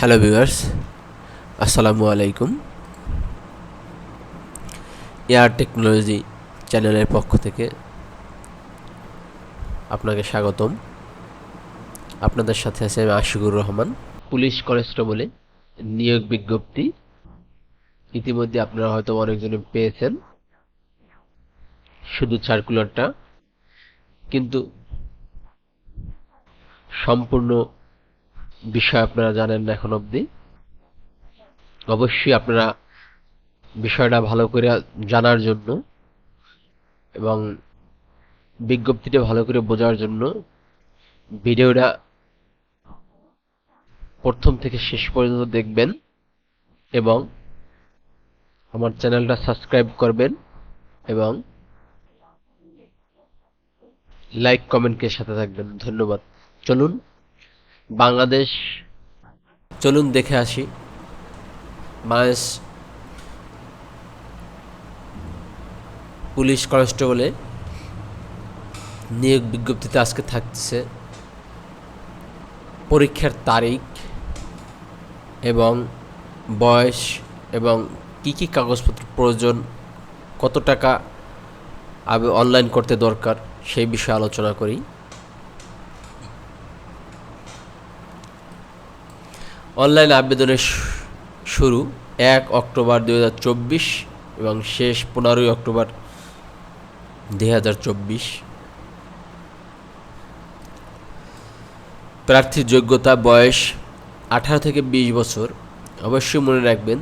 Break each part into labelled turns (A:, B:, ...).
A: Hello viewers আসসালামু আলাইকুম air technology চ্যানেলের পক্ষ থেকে আপনাকে স্বাগতম। আপনাদের সাথে আছে আমি আশিকুর রহমান। পুলিশ কনস্টেবলে নিয়োগ বিজ্ঞপ্তি। ইতিমধ্যে আপনারা হয়তো অনেকজনে পেয়েছেন। শুধু সার্কুলারটা কিন্তু সম্পূর্ণ বিষয় আপনারা জানেন না এখন অবধি। অবশ্যই আপনারা বিষয়টা ভালো করে জানার জন্য এবং বিজ্ঞপ্তিটা ভালো করে বোঝার জন্য ভিডিওটা প্রথম থেকে শেষ পর্যন্ত দেখবেন এবং আমার চ্যানেলটা সাবস্ক্রাইব করবেন এবং লাইক কমেন্টের সাথে থাকবেন। ধন্যবাদ। চলুন বাংলাদেশ। চলুন দেখে আসি। বাংলাদেশ পুলিশ কনস্টেবলে নিয়োগ বিজ্ঞপ্তিতে আজকে থাকছে পরীক্ষার তারিখ এবং বয়স এবং কি কি কাগজপত্র প্রয়োজন, কত টাকা অনলাইন করতে দরকার, সেই বিষয়ে আলোচনা করি। অনলাইন আবেদনের শুরু এক অক্টোবর দুই হাজার চব্বিশ এবং শেষ পনেরোই অক্টোবর দুই হাজার চব্বিশ। প্রার্থীর যোগ্যতা, বয়স আঠারো থেকে বিশ বছর। অবশ্যই মনে রাখবেন,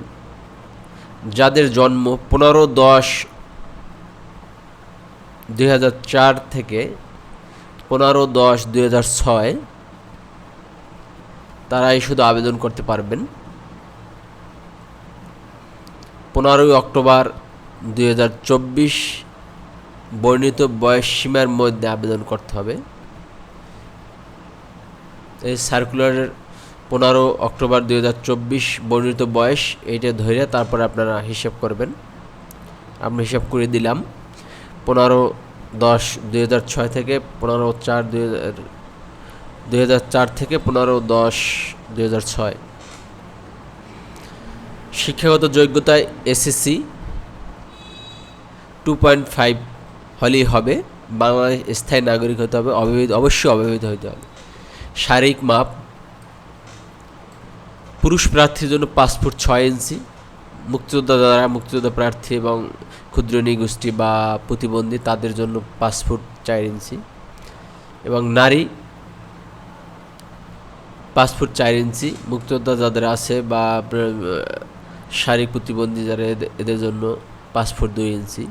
A: যাদের জন্ম পনেরো দশ দুই থেকে পনেরো দশ দুই তারাই শুধু আবেদন করতে পারবেন। পনেরোই অক্টোবর দুই হাজার চব্বিশ বর্ণিত বয়স সীমার মধ্যে আবেদন করতে হবে। এই সার্কুলারের পনেরো অক্টোবর দু হাজার চব্বিশ বর্ণিত বয়স, এইটা ধরে তারপর আপনারা হিসাব করবেন। আমি হিসাব করে দিলাম। পনেরো দশ দুই থেকে পনেরো চার দুই দুই চার থেকে পনেরো দশ দুই শিক্ষাগত যোগ্যতায় এসএসসি টু পয়েন্ট ফাইভ হলেই হবে। বাংলাদেশ স্থায়ী নাগরিক হতে হবে অবিবাহিত অবশ্যই অবিবাহিত হতে হবে। শারীরিক মাপ, পুরুষ প্রার্থীর জন্য পাসপোর্ট ছয় ইঞ্চি, মুক্তিযোদ্ধা যারা, মুক্তিযোদ্ধা প্রার্থী এবং ক্ষুদ্র নিগোষ্ঠী বা প্রতিবন্ধী, তাদের জন্য পাসপোর্ট চার ইঞ্চি। এবং নারী পাসপোর্ট চার ইঞ্চি, মুক্তিযোদ্ধা যাদের আছে বা শারীরিক প্রতিবন্ধী যারা এদের- জন্য পাসপোর্ট দুই ইঞ্চি।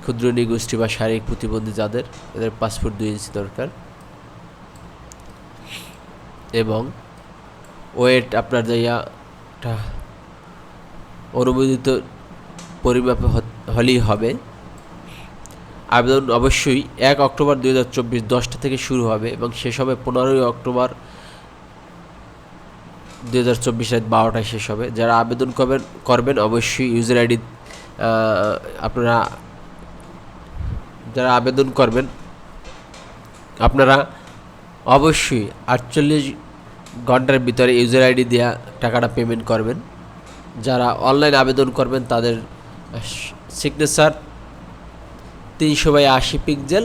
A: ক্ষুদ্র নিগোষ্ঠী বা শারীরিক প্রতিবন্ধী যাদের, এদের পাসপোর্ট দুই ইঞ্চি দরকার। এবং ওয়েট আপনার যাইয়া অনুমোদিত পরিমাপে হলেই হবে। আবেদন অবশ্যই এক অক্টোবর দুই হাজার চব্বিশ দশটা থেকে শুরু হবে এবং শেষ হবে পনেরোই অক্টোবর দুই হাজার চব্বিশ রাত বারোটায় শেষ হবে। যারা আবেদন করবেন করবেন, অবশ্যই ইউজার আইডি আপনারা যারা আবেদন করবেন, আপনারা অবশ্যই আটচল্লিশ ঘণ্টার ভিতরে ইউজার আইডি দেওয়া টাকাটা পেমেন্ট করবেন। যারা অনলাইন আবেদন করবেন, তাদের সিগনেচার তিনশো বাই আশি পিক্সেল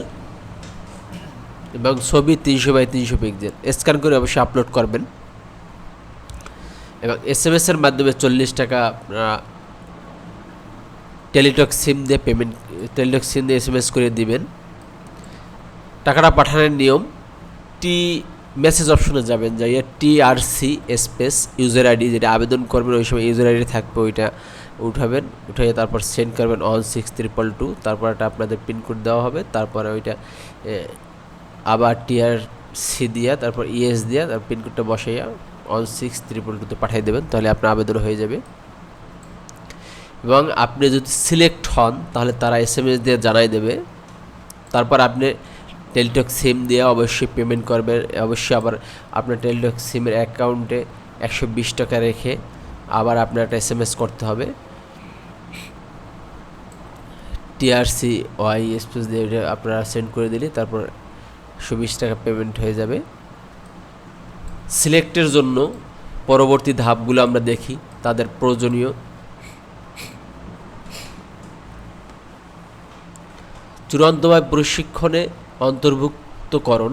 A: এবং ছবি তিনশো বাই তিনশো পিক্সেল স্ক্যান করে অবশ্যই আপলোড করবেন। এবং এস এম এসের মাধ্যমে চল্লিশ টাকা আপনারা টেলিটক সিম দিয়ে পেমেন্ট টেলিটক সিম দিয়ে এস এম এস করে দিবেন। টাকাটা পাঠানোর নিয়ম টি মেসেজ অপশনে যাবেন, যাইয়া T R C space user ID যেটা আবেদন করবেন, ওই সময় ইউজার আইডি থাকবে, ওইটা উঠাবেন উঠিয়ে তারপর সেন্ড করবেন ওয়ান সিক্স ট্রিপল টু তারপর একটা আপনাদের পিনকোড দেওয়া হবে, তারপরে ওইটা আবার টি আর সি দিয়া, তারপর ইএস দিয়া তারপর পিনকোডটা বসাইয়া ওয়ান সিক্স ত্রিপল টুতে পাঠিয়ে দেবেন, তাহলে আপনার আবেদন হয়ে যাবে। এবং আপনি যদি সিলেক্ট হন, তাহলে তারা এস এম এস দিয়ে জানাই দেবে। তারপর আপনি টেলিটক সিম দিয়ে অবশ্যই পেমেন্ট করবেন অবশ্যই আবার আপনার টেলিটক সিমের অ্যাকাউন্টে একশো বিশ টাকা রেখে আবার আপনার একটা এস এম এস করতে হবে। টিআরসি ওয়াই স্পেস দিয়ে আপনারা সেন্ড করে দিলে তারপর একশো বিশ টাকা পেমেন্ট হয়ে যাবে। সিলেক্টের জন্য পরবর্তী ধাপগুলো আমরা দেখি, তাদের প্রয়োজনীয়। চূড়ান্তভাবে প্রশিক্ষণে অন্তর্ভুক্তকরণ,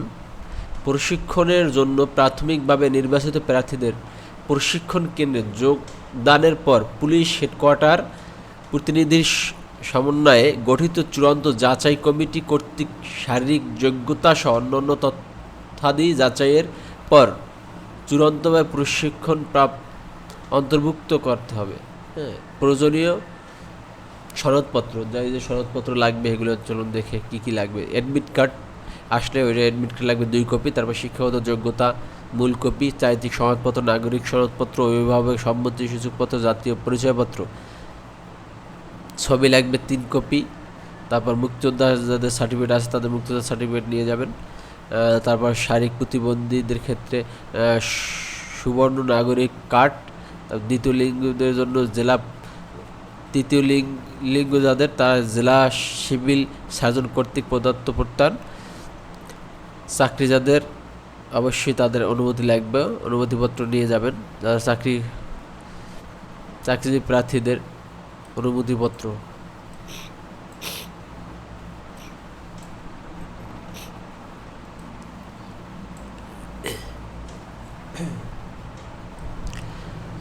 A: প্রশিক্ষণের জন্য প্রাথমিকভাবে নির্বাচিত প্রার্থীদের প্রশিক্ষণ কেন্দ্রে যোগদানের পর পুলিশ হেডকোয়ার্টার প্রতিনিধির সমন্বয়ে গঠিত চূড়ান্ত যাচাই কমিটি কর্তৃক শারীরিক যোগ্যতা সহ অন্যান্য তথ্যাদি যাচাইয়ের পর চূড়ান্তভাবে প্রশিক্ষণ প্রাপ অন্তর্ভুক্ত করতে হবে। হ্যাঁ প্রয়োজনীয় সনদপত্র যাই যে সনদপত্র লাগবে এগুলো চলুন দেখে কি কি লাগবে। অ্যাডমিট কার্ড আসলে ওই অ্যাডমিট কার্ড লাগবে দুই কপি তারপর শিক্ষাগত যোগ্যতা মূল কপি চারিত্রিক সনদপত্র নাগরিক সনদপত্র, অভিভাবক সম্মতি সূচকপত্র, জাতীয় পরিচয়পত্র। ছবি লাগবে তিন কপি তারপর মুক্তিযোদ্ধা যাদের সার্টিফিকেট আছে, তাদের মুক্তিযোদ্ধা সার্টিফিকেট নিয়ে যাবেন। তারপর শারীরিক প্রতিবন্ধীদের ক্ষেত্রে সুবর্ণ নাগরিক কার্ড দ্বিতীয় লিঙ্গদের জন্য জেলা তৃতীয় লিঙ্গ লিঙ্গ যাদের তারা জেলা সিভিল সার্জন কর্তৃক প্রদত্ত প্রত্যান চাকরি যাদের অবশ্যই তাদের অনুমতি লাগবে, অনুমতিপত্র নিয়ে যাবেন। যারা চাকরি, চাকরিজীবী প্রার্থীদের অনুমতিপত্র।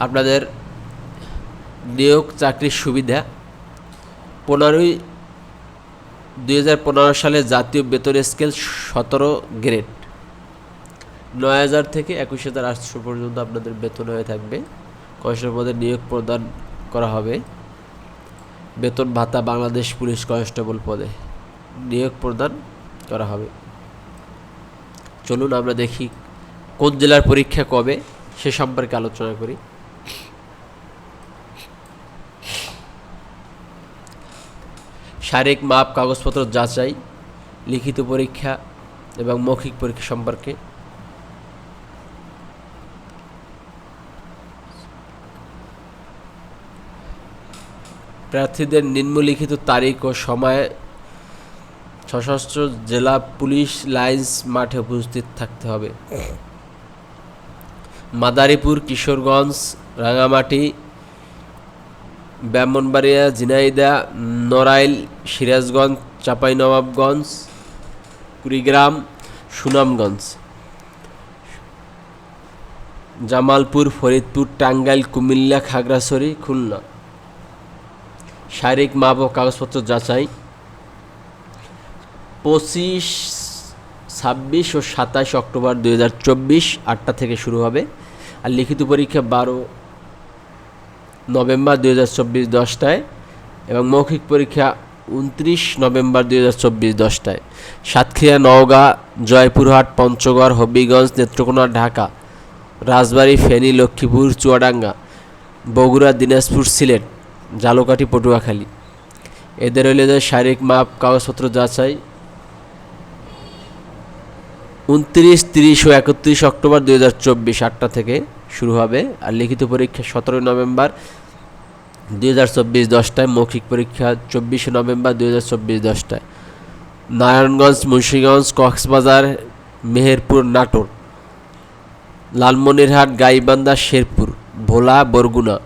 A: আপনাদের নিয়োগ চাকরির সুবিধা। পনেরোই দুই হাজার পনেরো সালে জাতীয় বেতন স্কেল সতেরো গ্রেড। নয় হাজার থেকে একুশ হাজার আটশো পর্যন্ত আপনাদের বেতন হয়ে থাকবে। কনস্টেবল পদে নিয়োগ প্রদান করা হবে। বেতন ভাতা বাংলাদেশ পুলিশ কনস্টেবল পদে নিয়োগ প্রদান করা হবে। চলুন আমরা দেখি কোন জেলার পরীক্ষা কবে, সে সম্পর্কে আলোচনা করি। শারীরিক মাপ, কাগজপত্র যাচাই, লিখিত পরীক্ষা এবং মৌখিক পরীক্ষা সম্পর্কে। প্রার্থীদের নিম্নলিখিত তারিখ ও সময়ে সশস্ত্র জেলা পুলিশ লাইন্স মাঠে উপস্থিত থাকতে হবে। মাদারীপুর, কিশোরগঞ্জ রাঙামাটি ব্রাহ্মণবাড়িয়া, ঝিনাইদা, নড়াইল, সিরাজগঞ্জ, চাঁপাইনবাবগঞ্জ, কুড়িগ্রাম, সুনামগঞ্জ। জামালপুর, ফরিদপুর, টাঙ্গাইল, কুমিল্লা, খাগড়াছড়ি, খুলনা। শারীরিক মাপ ও কাগজপত্র যাচাই। পঁচিশ, ছাব্বিশ ও সাতাশ অক্টোবর দু হাজার চব্বিশ, আটটা থেকে শুরু হবে। আর লিখিত পরীক্ষা বারো নভেম্বর দুই হাজার চব্বিশ দশটায় এবং মৌখিক পরীক্ষা উনত্রিশ নভেম্বর দুই হাজার চব্বিশ দশটায়। সাতক্ষীরা, নওগাঁ, জয়পুরহাট, পঞ্চগড়, হবিগঞ্জ, নেত্রকোনা, ঢাকা, রাজবাড়ী, ফেনী, লক্ষ্মীপুর, চুয়াডাঙ্গা, বগুড়া, দিনাজপুর, সিলেট জালকাঠি পটুয়াখালী। এদের হইলে যে শারীরিক মাপ, কাগজপত্র যাচাই। উনত্রিশ, তিরিশ ও একত্রিশ অক্টোবর দুই হাজার চব্বিশ আটটা থেকে শুরু হবে। আর লিখিত পরীক্ষা সতেরোই নভেম্বর দুই হাজার চব্বিশ দশটায় মৌখিক পরীক্ষা, চব্বিশে নভেম্বর দুই হাজার চব্বিশ দশটায়। নারায়ণগঞ্জ, মুন্সীগঞ্জ, কক্সবাজার, মেহেরপুর, নাটোর। লালমনিরহাট, গাইবান্ধা, শেরপুর, ভোলা, বরগুনা,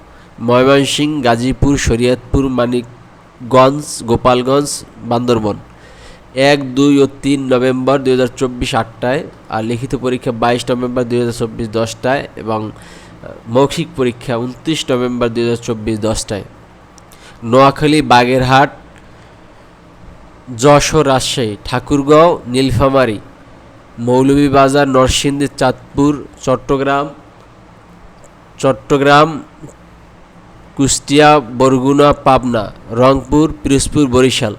A: ময়মনসিংহ, গাজীপুর, শরীয়তপুর, মানিকগঞ্জ, গোপালগঞ্জ, বান্দরবন। এক, দুই ও তিন নভেম্বর দুই হাজার চব্বিশ আটটায় আর লিখিত পরীক্ষা বাইশ নভেম্বর দুই হাজার চব্বিশ দশটায় এবং মৌখিক পরীক্ষা উনত্রিশ নভেম্বর দুই হাজার চব্বিশ দশটায়। নোয়াখালী, বাগেরহাট, যশোর, রাজশাহী, ঠাকুরগাঁও, নীলফামারী, মৌলভীবাজার, নরসিংদী, চাঁদপুর, চট্টগ্রাম চট্টগ্রাম, কুষ্টিয়া, বরগুনা, পাবনা, রংপুর, পিরোজপুর, বরিশাল।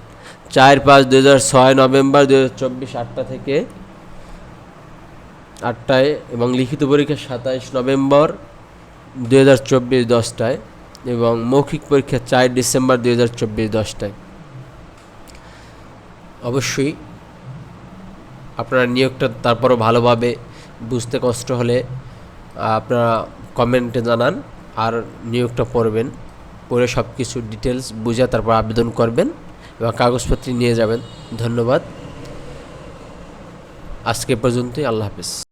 A: চার পাঁচ দু হাজার ছয় নভেম্বর দু হাজার চব্বিশ আটটা থেকে আটটায় এবং লিখিত পরীক্ষা সাতাইশ নভেম্বর দু হাজার চব্বিশ দশটায় এবং মৌখিক পরীক্ষা চার ডিসেম্বর দু হাজার চব্বিশ দশটায়। অবশ্যই আপনারা নিয়োগটা তারপরও ভালোভাবে বুঝতে কষ্ট হলে আপনারা কমেন্টে জানান আর নিয়োগটা পড়বেন, পড়ে সব কিছু ডিটেলস বুঝে তারপর আবেদন করবেন এবং কাগজপত্র নিয়ে যাবেন। ধন্যবাদ। আজকে পর্যন্তই, আল্লাহ হাফেজ।